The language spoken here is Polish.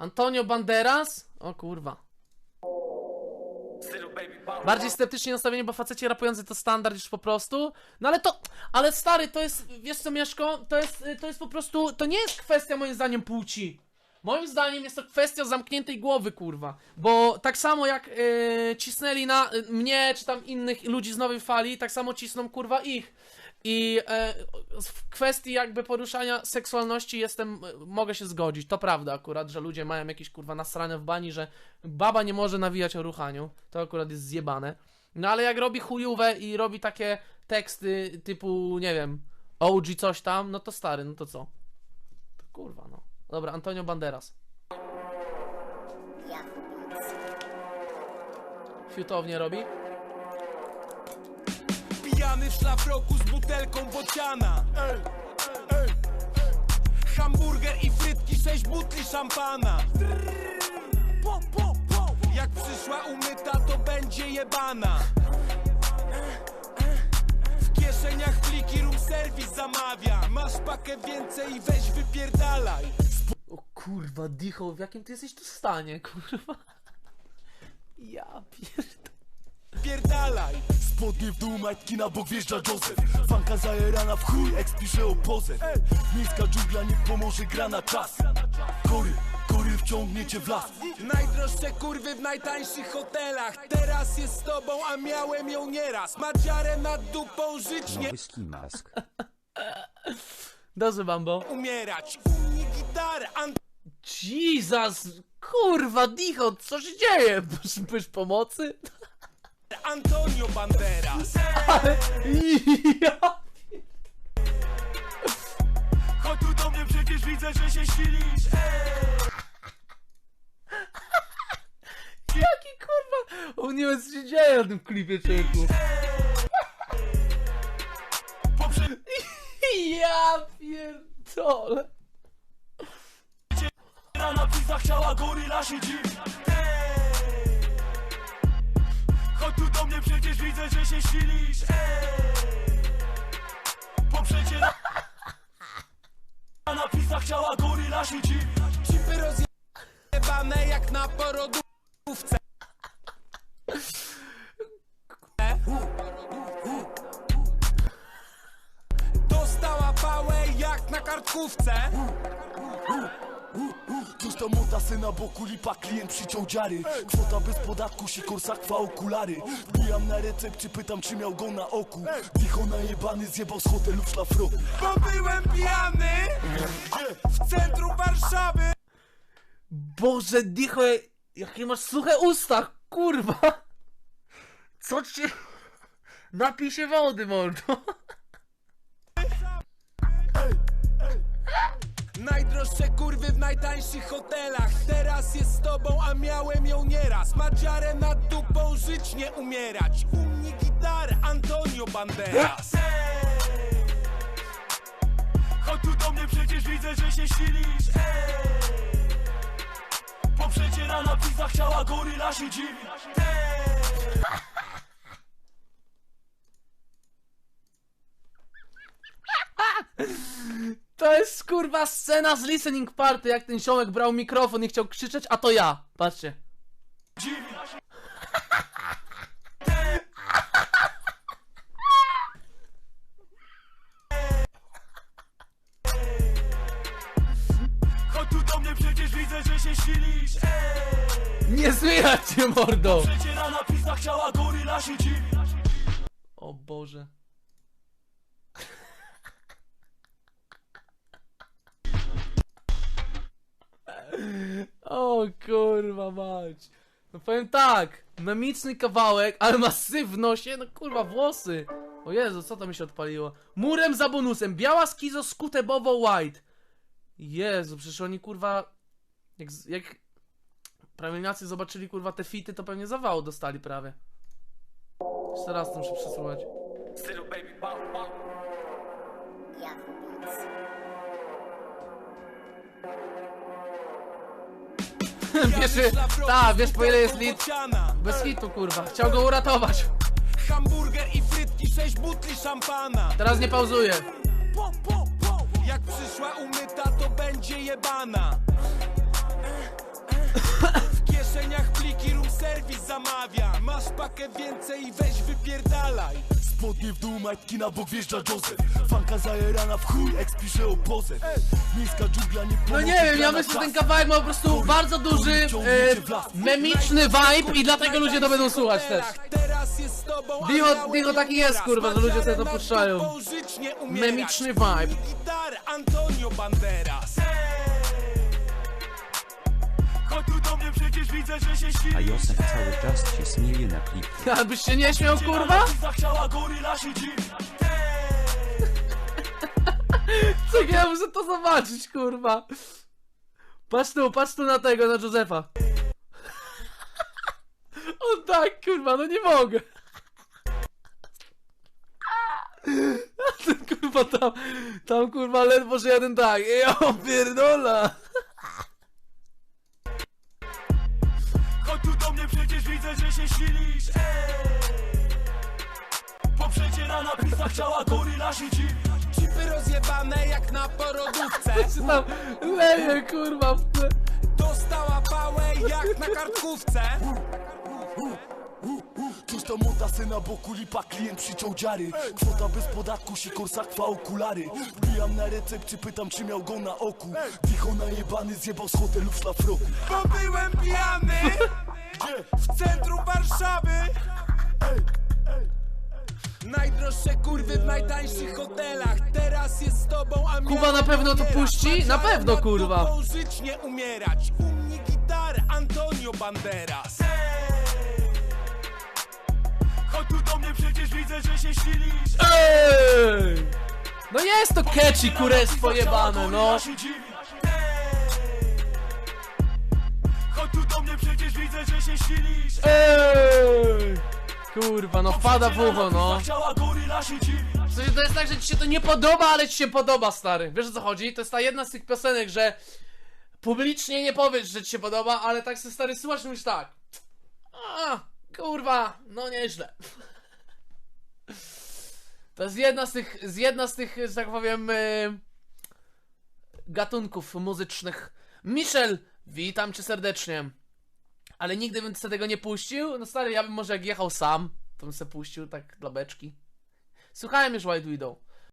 Antonio Banderas? O kurwa. Bardziej sceptycznie nastawienie, bo faceci rapujący to standard już po prostu. No ale to, ale stary, to jest, wiesz co Mieszko, to jest, to jest po prostu, to nie jest kwestia moim zdaniem płci. Moim zdaniem jest to kwestia zamkniętej głowy, kurwa. Bo tak samo jak yy, cisnęli na y, mnie, czy tam innych ludzi z nowej fali, tak samo cisną, kurwa, ich. I e, w kwestii jakby poruszania seksualności jestem, e, mogę się zgodzić. To prawda akurat, że ludzie mają jakieś kurwa nasrane w bani, że baba nie może nawijać o ruchaniu. To akurat jest zjebane. No ale jak robi chujówę i robi takie teksty typu, nie wiem, OG coś tam, no to stary, no to co? To kurwa, no. Dobra, Antonio Banderas. Fiutownie robi. Pijany w szlafroku z butelką bociana Hamburger i frytki, sześć butli szampana po, po, po. Jak przyszła umyta, to będzie jebana W kieszeniach pliki room service zamawia Masz pakę więcej, weź wypierdalaj O kurwa, Dicho, w jakim ty jesteś tu stanie, kurwa? Ja pierdolę. Pierdalaj Spodnie w dół, majtki na bok wjeżdża Joseph Fanka zajerana w chuj, eks pisze o pozę Miejska dżungla nie pomoże, gra na czas Kory, kory wciągniecie w las Najdroższe kurwy w najtańszych hotelach Teraz jest z tobą, a miałem ją nieraz Madziarę nad dupą, żyć nie Whisky mask. Dobrze, Bambo. umierać Umni gitarę, Jesus! Kurwa, Dicho, co się dzieje? Potrzebujesz pomocy? Antonio Banderas Ja... Chodź tu do mnie, przecież widzę, że się silisz Jaki kurwa... On nie wie, co się dzieje na tym klipie, człowieku. Ja pierdolę. Na pizza chciała goryla się dziwi Chodź tu do mnie, przecież widzę, że się silisz Poprzecie na pizza chciała goryla się dziwi Cipy rozjebane jak na porodówce. Dostała pałę jak na kartkówce Mota syna boku lipa, klient przyciął dziary. Kwota bez podatku, sikor sakwa, okulary. Wbijam na recepcie, pytam czy miał go na oku. Dicho najebany zjebał z hotelu w szlafroku. Bo byłem pijany w centrum Warszawy. Boże, Dicho, jakie masz suche usta, kurwa. Co ci... Napij się wody, mordo. Najtańszych hotelach. Teraz jest z tobą, a miałem ją nieraz. Madziarę nad dupą, żyć nie umierać. U mnie gitarę, Antonio Banderas. Chodź tu do mnie, przecież widzę, że się silisz. Poprzecie na pizza chciała goryla się dziwi To jest kurwa scena z listening party, jak ten ziomek brał mikrofon i chciał krzyczeć, a to ja. Patrzcie. Chodź tu do mnie, przecież widzę, że się silisz Nie słychać cię, mordo. Przecie na pizza chciała goryla się dziwi O Boże. O kurwa mać. No powiem tak, memiczny kawałek, ale masyw w nosie, no kurwa włosy. O Jezu, co to mi się odpaliło? Murem za bonusem, biała skizo skutebowo white. Jezu, przecież oni kurwa, jak, jak prawieniacy zobaczyli kurwa te fity, to pewnie zawału dostali prawie. Jeszcze raz to muszę przesłuchać. wiesz, ta, wiesz po ile jest lit? Bez hitu, kurwa. Chciał go uratować. Hamburger i frytki, sześć butli szampana. Teraz nie pauzuje. Jak przyszła umyta, to będzie jebana. W kieszeniach pliki room service zamawia. Masz pakę więcej weź wypierdalaj. Spodnie w dół, majtki na bok wjeżdża Joseph Fanka zajerana w chuj, eks pisze o pozew Miejska dżungla nie No nie wiem, ja myślę, że ten kawałek ma po prostu bardzo duży, e, memiczny vibe i dlatego ludzie to będą słuchać też. Dicho- Dicho taki jest, kurwa, że ludzie sobie to puszczają. Memiczny vibe. Gitar Antonio Banderas A Josef cały czas się śmieje na klip. Abyś się nie śmiał, kurwa? Dziwi Czekaj, ja muszę to zobaczyć, kurwa. Patrz tu, patrz tu na tego, na Józefa. O tak, kurwa, no nie mogę. A ten kurwa tam, tam kurwa ledwo, że jeden tak. Ja pierdola. Się silisz Poprzecie na napisach ciała goryla się dziwi Chipy rozjebane jak na porodówce. Czy tam leje, kurwa, w tle. Dostała pałę jak na kartkówce. Coś tam mota syna boku lipa, klient przyciął dziary? Kwota bez podatku, sikor sakwa, okulary. Wbijam na recepcję, pytam czy miał go na oku. Dicho najebany zjebał z hotelu w szlafroku Bo byłem pijany Gdzie? w centrum Warszawy Najdroższe kurwy w najtańszych hotelach Teraz jest z tobą, a Kuba na pewno to puści? Na pewno, kurwa. żyć nie umierać U mnie gitar Antonio Banderas Chodź tu do mnie, przecież widzę, że się Ej! No jest to catchy, kurestwo jebane, no. Chodź tu do mnie, przecież widzę, że się silisz Ej! Kurwa, no wpada w ucho, no. Chciała goryla się dziwi W sensie to jest tak, że ci się to nie podoba, ale ci się podoba, stary. Wiesz o co chodzi? To jest ta jedna z tych piosenek, że publicznie nie powiesz, że ci się podoba, ale tak se stary słuchasz i mówisz tak. A, kurwa, no nieźle. To jest jedna z tych, z jedna z tych, że tak powiem, y, gatunków muzycznych. Michel, witam cię serdecznie. Ale nigdy bym sobie tego nie puścił. No stary, ja bym może jak jechał sam, to bym sobie puścił tak dla beczki. Słuchałem już White Widow.